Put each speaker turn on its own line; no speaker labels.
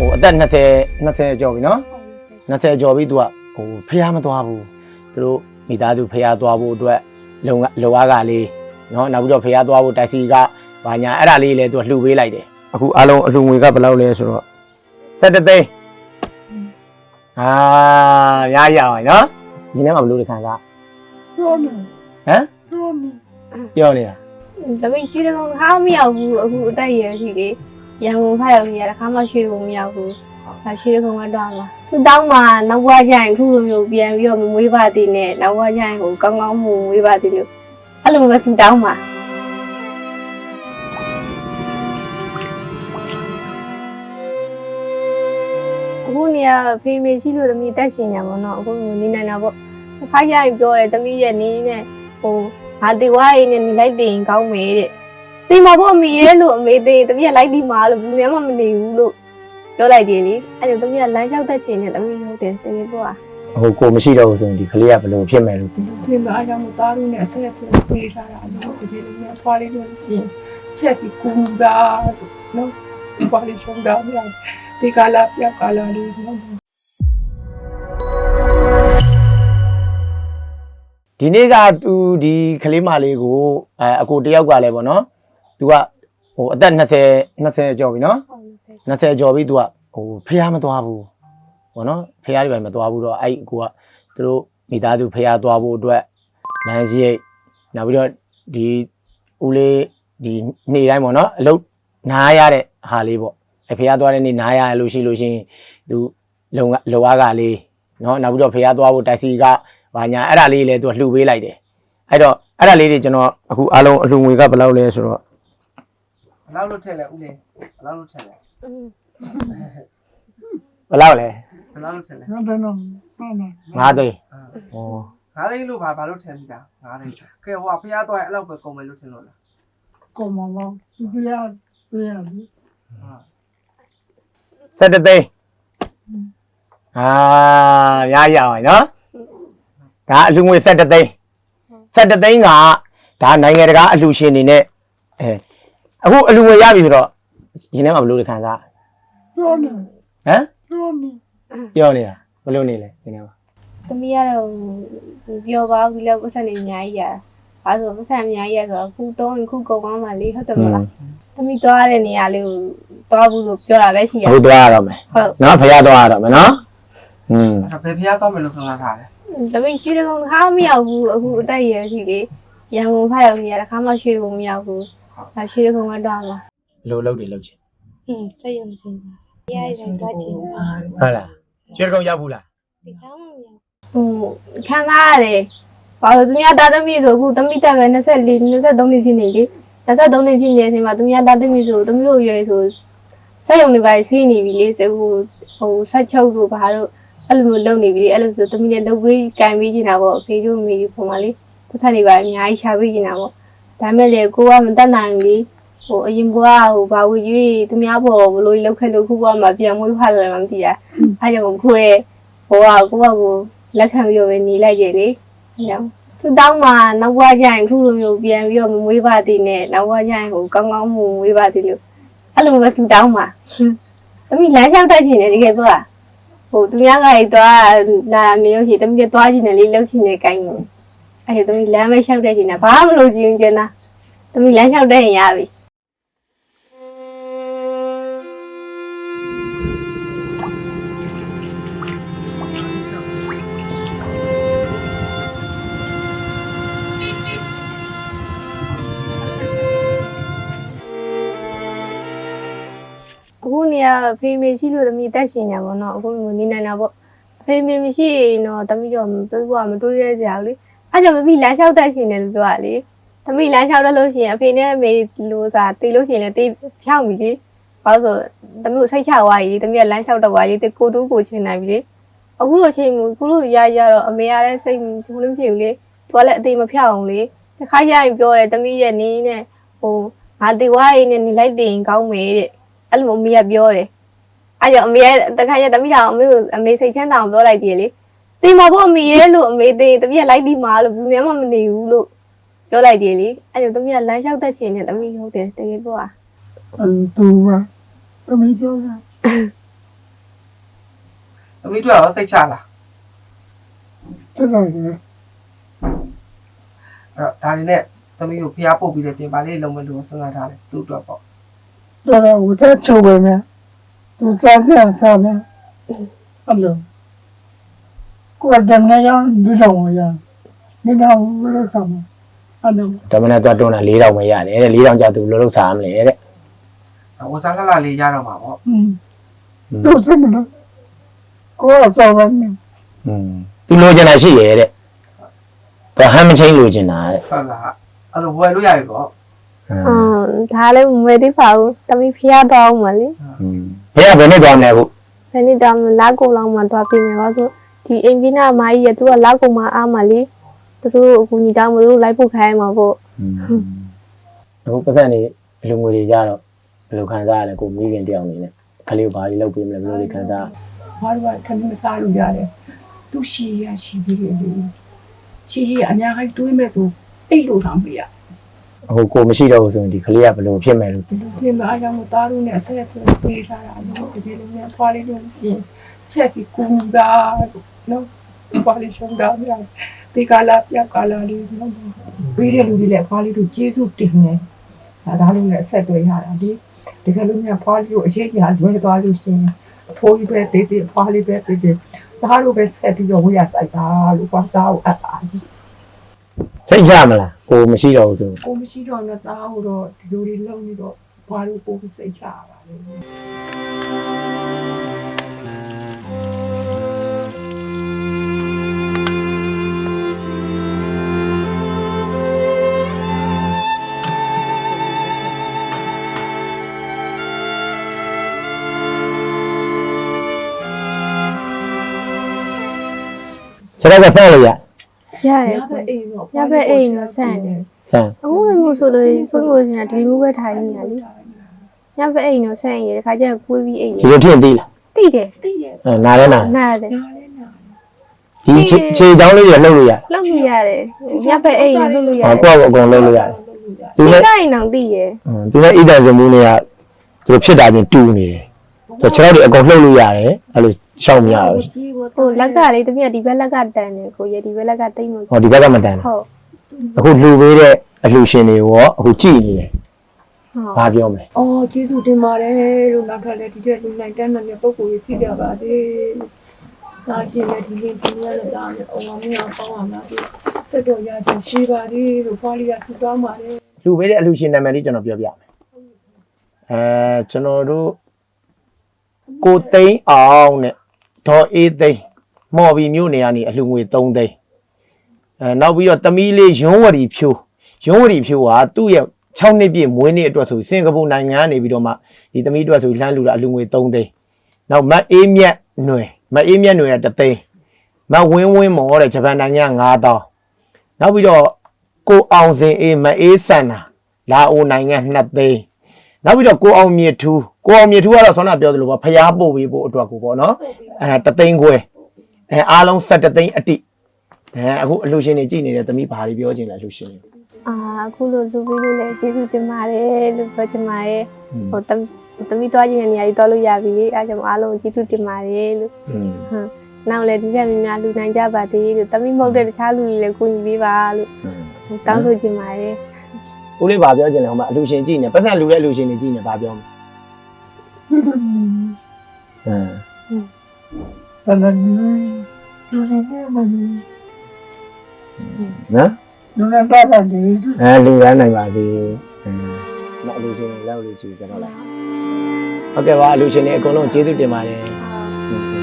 ဟိုအသက်20 20ကျော်ပြီနော်20ကျော်ပြီ तू ကဟိုဖះမသွားဘူးသူတို့မိသားစုဖះသွားဖို့အတွက်လုံကလုံအားကလေးနော်နောက်ပြီးတော့ဖះသွားဖို့တိုက်စီကဘာညာအဲ့ဒါလေးလည်း तू လှူပေးလိုက်တယ်အခုအလုံးအလှူငွေကဘယ်လောက်လဲဆိုတော့17သိန်းအာရရအောင်နော်ဒီနေ့မှဘယ်လိုလဲခံစား
ပြောနေ
ဟမ်
ပြောနေ
ပြောနေတာ
ဒါပေမဲ့ရွှေတကုံတစ်ခါမရောက်ဘူးအခုအတက်ရရှိလေ ရန်ကုန်စားရောက်နေရတစ်ခါမှရွှေတကုံမရောက်ဘူးဒါရွှေတကုံကတော့မှာသူတောင်းမှာနောက်ဘွားကျရင်ခုလိုမျိုးပြန်ပြီးတော့မမွေးပါသေးနဲ့နောက်ဘွားကျရင်ဟိုကောင်းကောင်းမွေးမွေးပါသေးလို့အဲ့လိုပဲသူတောင်းမှာအခုနေရဖေးမေရှိလို့သမီးတက်ရှင်ညာပေါ့နော်အခုနေနိုင်တာပေါ့တစ်ခါကျရင်ပြောတယ်သမီးရဲ့နေနဲ့ဟိုငါတေဝါရေးနဲ့နေလိုက်တင်ကောင်းမယ်တဲ့။ တင်မှာပေါ့အမေရဲ့လို့အမေတင်တမီးကလိုက်ဒီမှာလို့ဘူးများမှမနေဘူးလို့ပြောလိုက်တယ်လေ။အဲ့ဒါတမီးကလမ်းလျှောက်တဲ့ချိန်နဲ့တမီးဟုတ်တယ်တကယ်ပေါ့อ่ะ
ဟိုကိုမရှိတော့ဘူးဆိုရင်ဒီကလေးကဘယ်လိုဖြစ်မယ်လို့
ဒီမှာအကြောင်းသားလို့နဲ့ဆက်သွယ်ပေးထားတာနော်ဒီလိုမျိုးဖွာလေးလို့ရှိရင်ဆက်ပြီးကူတာနော်ဖွာလေးရှုံးတာပြန်ဒီကလာပြကလာလေးနော်
ဒီနေ့ကသူဒီကလေးမလေးကိုအဲအကိုတယောက်ကလည်းပေါ့နော် သူကဟိုအသက်20 20ကျော်ပြီနော်20ကျော်ပြီသူကဟိုဖះမသွားဘူးပေါ့နော်ဖះတွေပဲမသွားဘူးတော့အဲ့အကိုကသူတို့မိသားစုဖះသွားဖို့အတွက်လမ်းစရိတ်နောက်ပြီးတော့ဒီဦးလေးဒီနေ့တိုင်းပေါ့နော်အလုပ်နားရတဲ့ဟာလေးပေါ့အဲဖះသွားတဲ့နေ့နားရလို့ရှိလို့ရှိရင်သူလုံကလုံအားကလေးနော်နောက်ပြီးတော့ဖះသွားဖို့တိုက်စီကဘာညာအဲ့ဒါလေးလည်းသူကလှူပေးလိုက်တယ်အဲ့တော့အဲ့ဒါလေးတွေကျွန်တော်အခုအားလုံးအလှူငွေကဘယ်လောက်လဲဆိုတော့
ဘယ် လောက်လို့ထက်လဲဦးလေးဘယ်လောက်လို့ထက်လဲ
ဘယ်လောက်လဲ
ဘယ်လောက်လို့ထက်လဲ
ငါတော့နော်နော်နော်
9သိန်းဩ
ငါးသိန်းလို့ဘာဘာလို့ထက်မိတာငါးသိန်းကဲဟိုကဖျားတော့အဲ့လောက်ပဲကုန်မယ်လို့ထင်လို့လား
ကောမမောဒီရဒီရ
17သိန်းအာရရအောင်နော်ဒါအလှူငွေ17သိန်း17သိန်းကဒါနိုင်ငံတကာအလှူရှင်နေနဲ့အဲ အခုအလှူငွေရပြီဆိုတော့ရှင်ထဲမှာဘယ်လိုလဲခံစား
ပြောနေ
ဟမ်
ပြောနေ
ပြောနေတာဘယ်လိုနေလဲရှင်ထဲမှာ
သမီးကတော့ပြောပါဘူးလေပတ်စံနေအများကြီးရ။အဲဆိုပတ်စံအများကြီးရဆိုတော့ခုတော့ခုကုန်သွားမှလေဟုတ်တယ်မလား။သမီးသွားတဲ့နေရာလေးကိုသွားဘူးလို့ပြောတာပဲရှိရ
အခုသွားရတော့မယ်။
ဟုတ်
နော်ဖရားသွားရတော့မယ်နော်อืม
အဲ့ဒါဘယ်ဖျားတော့မယ်လို့စဉ်းစားထားလဲ
သမီးရွှေတကုံတစ်ခါမရောက်ဘူးအခုအတက်ရရှိလေရန်ကုန်စားရောက်နေရတစ်ခါမှရွှေတကုံမရောက်ဘူး။ ဒါရွှေတကုံကတော့မှာ
ဘယ်လိုလုပ်တယ်လုပ်ချင်။
อืมစက်ရုံစင်ပါ။ရရရသွားချင်ပါ
ဟုတ်လားရွှေကုံရောက်ဘူးလား။
ဒီကောင်မရောက်။ဟိုခံစားရတယ်။ဘာလို့သူများတာသမီးဆိုအခုသမီးတက်ပဲ24 23နှစ်ဖြစ်နေလေ။23နှစ်ဖြစ်နေတဲ့အချိန်မှာသူများတာသမီးဆိုသမီးတို့ရွယ်ဆိုစက်ရုံတွေပါစီးနေပြီလေ။ဟိုဟိုဆက်ချုပ်တို့ဘာလို့အဲ့လိုမျိုးလုပ်နေပြီလေ။အဲ့လိုဆိုသမီးလည်းလုပ်ပေးကင်ပေးနေတာပေါ့အဖေတို့မိတို့ပုံမှန်လေ။ပတ်သက်နေပါအများကြီးရှာပေးနေတာပေါ့။ ဒါမဲ့လေကိုကမတတ်နိုင်ဘူးလေ။ဟိုအရင်ကဟိုဘာဝရွေးသူများပေါ်ဘလို့လောက်ခဲ့လို့ခုကမှပြန်မွေးဖားတယ်မှမသိတာ။အဲ့ကြောင့်ခွဲဟိုကကိုကကိုလက်ခံပြီးတော့ပဲနေလိုက်ကြလေ။အဲ့ကြောင့်သူတောင်းမှာနောက်ဘွားကျရင်ခုလိုမျိုးပြန်ပြီးတော့မမွေးပါသေးနဲ့နောက်ဘွားကျရင်ဟိုကောင်းကောင်းမမွေးပါသေးလို့အဲ့လိုပဲသူတောင်းမှာ။သမီးလမ်းလျှောက်တတ်ချင်တယ်တကယ်ပြောတာ။ဟိုသူများကလည်းသွားလာမလို့ရှိရင်သမီးလည်းသွားချင်တယ်လေလှုပ်ချင်တယ်ကိုင်းနေ။ အဲ့ဒါသမီးလမ်းပဲလျှောက်တတ်ချင်တာဘာမှမလုပ်ချင်ချင်တာ။သမီးလမ်းလျှောက်တတ်ရင်ရပြီ။အခုနေရဖေးမေရှိလို့သမီးတက်ရှင်ညာပေါ့နော်အခုနေနိုင်တာပေါ့ဖေးမေမရှိရင်တော့သမီးတော့ပြည့်ဖို့ကမတွေးရကြဘူးလေ အဲကြောင့်သမီးလမ်းလျှောက်တက်ရှင်တယ်လို့ပြောရလေသမီးလမ်းလျှောက်တက်လို့ရှိရင်အဖေနဲ့အမေလိုစားတေးလို့ရှိရင်လည်းတေးဖြောင်းပြီလေဘာလို့ဆိုသမီးကိုစိတ်ချသွားပြီသမီးကလမ်းလျှောက်တက်သွားပြီတေးကိုတူးကိုချင်းနိုင်ပြီလေအခုလိုချိန်မူခုလိုရရတော့အမေကလည်းစိတ်ဘူးလို့ဖြစ်ဘူးလေသူကလည်းအသေးမဖြောင်းအောင်လေတခါရရင်ပြောတယ်သမီးရဲ့နေနဲ့ဟိုငါတေဝါရေးနဲ့နေလိုက်တင်ကောင်းမယ်တဲ့အဲ့လိုမျိုးအမေကပြောတယ်အဲ့ကြောင့်အမေကတခါရတမိထောင်အမေကိုအမေစိတ်ချမ်းသာအောင်ပြောလိုက်တယ်လေ တင်ပါဖို့အမေရဲ့လို့အမေတင်တမီးကလိုက်ဒီမှာလို့ဘူးများမှမနေဘူးလို့ပြောလိုက်တယ်လေအဲ့တော့တမီးကလမ်းလျှောက်တတ်ချင်တယ်တမီးဟုတ်တယ်တကယ်ပေါ့อ่ะ
အမ်သူကတမီးပြောတာ
တမီးတို့ရောစိတ်ချလား
တက်လာတယ်
အဲ့တော့ဒါနေနဲ့တမီးကိုဖျားပို့ပြီးတယ်ပြင်ပါလေလုံးမလို့စဉ်းစားထားတယ်သူ့အတွက်ပေါ့
တော်တော်ဝတ်ချိုးပဲမြသူစားပြန်စားမယ်အလုံး ကိုယ်တမနဲ့ရောင်းလူဆောင်ဝင်ရနေ
တော့
ဘယ်လိုဆောင်
မလဲအဲ့တော့တမနဲ့သွားတွန်းတာ၄တောင်ပဲရတယ်တဲ့၄တောင်ကြာသူလုံးလုံးစားမလဲတဲ့
ဝစားလှလှလေးရတော့မှာပေါ့
อืมတို့စမလို့ကိုယ်ဆောင်မင်း
อืมသူလိုချင်တာရှိရဲ့တဲ့သူဟမ်းမချင်းလိုချင်တာတဲ့
ဟုတ်လားအဲ့တော့ဝယ်လို့ရပြီပေါ့
อืม
ဒါလည်းမဝယ်သေးပါဘူးတမီးဖျားတော့အောင်မလေ
อืมဘယ်ကဘယ်နဲ့ကြောင်းလဲအခု
ဘယ်နှစ်တောင်လာကိုလောက်မှတွားပြင်မယ်ပါဆို ဒီအိမ်ပြနာမကြီးရသူကလာကုန်မှအားမလေးသူတို့အကူညီတောင်းမလို့လိုက်ဖို့ခိုင်းမှာပေါ့
อืมအခုပတ်စံနေအလူငွေတွေကြတော့ဘယ်လိုခံစားရလဲကိုမိခင်တယောက်အနေနဲ့ခလေးကိုဘာတွေလုပ်ပေးမလဲဘယ်လိုတွေခံစားရလဲ
ဘာလို့ခဏစားလို့ရတယ်သူရှိရရှိသေးတယ်လေရှိရအများကြီးတွေးမဲ့ဆိုအိတ်လို့ထောင်ပြရ
အခုကိုမရှိတော့ဘူးဆိုရင်ဒီခလေးကဘယ်လိုဖြစ်မယ်လို့
ဒီလိုပြင်မအားကြောင့်သားတို့နဲ့ဆက်ဆက်ပေးထားတာလို့ဒီလိုမျိုးဖွာလေးလို့ရှိရင် ဆက်ပြီးကူတာနော်ဖွာလေးရှုံးတာများဒီကလာပြောက်ကလာလေးနော်ပေးတဲ့လူတွေလည်းဖွာလေးတို့ကျေးဇူးတင်နေဒါသားလေးနဲ့ဆက်တွေ့ရတာဒီဒီကလူမျိုးဖွာလေးကိုအရေးကြီးလွဲသွားလို့ရှိရင်အဖိုးကြီးပဲတေးတေးဖွာလေးပဲတေးတေးသားတို့ပဲဆက်ပြီးတော့ဝေးရဆိုင်တာလို့ကွာသားကိုအပ်ပါကြီး
စိတ်ချမလားကိုမရှိတော့ဘူးဆိုရင်
ကိုမရှိတော့တော့သားဟိုတော့ဒီလိုတွေလုံနေတော့ဘာလို့ပို့ပြီးစိတ်ချရပါလဲ
ခြေတော့ကဆန့်လို့ရ
ရတယ်
ရပဲအိမ်တော့
ဆန့်
အခုလည်းမျိုးဆိုလို့ခုလိုချင်တာဒီလိုပဲထိုင်နေရလေညဘက်အိမ်တော့ဆန့်ရတခါကျရင်ကိုွေးပြီးအိမ်ရ
ဒီလိုထင်သေးလား
တိတယ်
သိရဲ့
အဲနားလဲနား
နားတယ်
နားလဲနား
ဒီခြေခြေချောင်းလေးတွေလှုပ်လို့ရ
လောက်လို့ရတယ်ညဘက်အိမ်လုပ်လို့ရ
ဟော
တယ်
ကိုယ့်အကုန်လှုပ်လို့ရတယ်
စီကိုင်းအောင်တိရယ်
သူလည်းဣဒံစမှုတွေကသူတို့ဖြစ်တာချင်းတူနေတယ်ဆိုခြေတော့တွေအကုန်လှုပ်လို့ရတယ်အဲ့လို ရှောက်မရဘူး
ဟိုလက်ကလေးတမီးဒီဘက်လက်ကတန်တယ်ကိုရဒီဘက်လက်ကတိတ်မ
ဟောဒီဘက်ကမတန်
ဟုတ်
ဘူးအခုလှူပေးတဲ့အလှူရှင်တွေရောအခုကြည်နေတယ်
ဟုတ်
ဘာပြောမလဲ
အော်ကျေးဇူးတင်ပါတယ်လို့နောက်ထပ်လည်းဒီတဲ့လူနိုင်တန်းတဲ့ပုံကိုကြီးကြပါသေးသာရှင်လည်းဒီလေးဒီရတဲ့သားနဲ့အဝမင်းအောင်ပေါင်းအောင်လားဒီတက်တော်ရချင်းရှိပါသေးလို့ဖွာလေးကသူတောင်းပါတယ်
လှူပေးတဲ့အလှူရှင်နာမည်လေးကျွန်တော်ပြောပြမယ်အဲကျွန်တော်တို့ကိုသိန်းအောင်နဲ့ ဒေါ်အေးသိန်းမော်ဘီမြို့နေရာနေအလှူငွေ3သိန်းအဲနောက်ပြီးတော့တမီးလေးရုံးဝရီဖြိုးရုံးဝရီဖြိုးကသူ့ရဲ့6နှစ်ပြည့်မွေးနေ့အတွက်ဆိုစင်ကာပူနိုင်ငံကနေပြီးတော့မှဒီတမီးအတွက်ဆိုလှမ်းလှူတာအလှူငွေ3သိန်းနောက်မတ်အေးမြတ်ຫນွယ်မတ်အေးမြတ်ຫນွယ်က3သိန်းမတ်ဝင်းဝင်းမော်တဲ့ဂျပန်နိုင်ငံက9000နောက်ပြီးတော့ကိုအောင်စင်အေးမအေးစန္နာလာအိုနိုင်ငံ2သိန်း နောက်ပြီးတော့ကိုအောင်မြင့်ထူးကိုအောင်မြင့်ထူးကတော့ဆောင်းနာပြောသလိုပေါ့ဖျားပို့ပေးဖို့အတွက်ကိုပေါ့နော်အဲ3သိန်းခွဲအဲအားလုံး7သိန်းအတိအဲအခုအလှူရှင်တွေကြည်နေတဲ့တမီးဘာတွေပြောချင်လဲအလှူရှင်တွေ
အာအခုလိုလူပြီးလို့လည်းကျေးဇူးတင်ပါတယ်လို့ပြောချင်ပါတယ်ဟိုတမတမီသွားခြင်းနေရာကြီးသွားလို့ရပြီလေအားကြောင့်အားလုံးကျေးဇူးတင်ပါတယ်လို့
อืม
ဟုတ်နောက်လည်းဒီချက်များများလူနိုင်ကြပါသေးလို့တမီမဟုတ်တဲ့တခြားလူတွေလည်းကိုညီပေးပါလို့တောင်းဆိုချင်ပါတယ်
ဦးလေးဘာပြောချင်လဲဟိုမှာအလှူရှင်ကြည်နေပတ်စံလူတဲ့အလှူရှင်တွေကြည်နေဘာပြောမလဲအင်း
တနင်္ဂနွေလူနေနေမနေ
နော်
လူနေတော့တယ်ဒီ
အဲလူရမ်းနိုင်ပါစေအင်းနောက်အလှူရှင်တွေလောက်လို့ကြည်ကြတော့လားဟုတ်ကဲ့ပါအလှူရှင်တွေအကုန်လုံးကျေးဇူးတင်ပါတယ်ဟုတ်ကဲ့